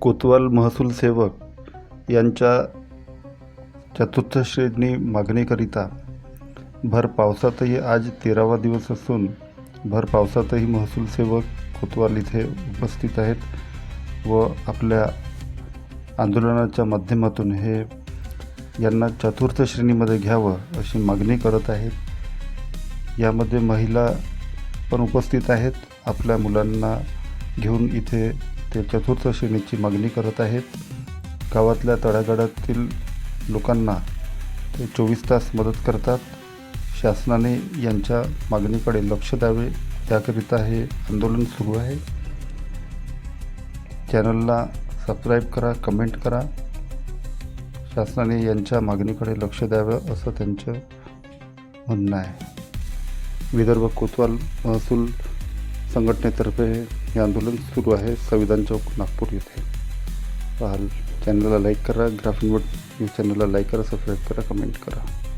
कोतवाल महसूल सेवक यांच्या चतुर्थ श्रेणी मागणीकरिता भर पावसातही आज तेरावा दिवस असून भर पावसातही महसूल सेवक कोतवाल इथे उपस्थित आहेत व आपल्या आंदोलनाच्या माध्यमातून हे यांना चतुर्थ श्रेणीमध्ये घ्यावं अशी मागणी करत आहेत. यामध्ये महिला पण उपस्थित आहेत. आपल्या मुलांना घेऊन इथे ते चतुर्थ श्रेणीची मागणी करत आहेत. गावातल्या तळागाळातील लोकांना ते चोवीस तास मदत करतात. शासनाने यांच्या मागणीकडे लक्ष द्यावे त्याकरिता हे आंदोलन सुरू आहे. चॅनलला सबस्क्राईब करा कमेंट करा. शासनाने यांच्या मागणीकडे लक्ष द्यावं असं त्यांचं म्हणणं आहे. विदर्भ कोतवाल महसूल संघटनेतर्फे हे आंदोलन सुरू आहे. संविधान चौक नागपूर येथे. पाहाल. चॅनलला लाईक करा. ग्राफिन वर्ड न्यूज चॅनलला लाईक करा. सबस्क्राईब करा. कमेंट करा.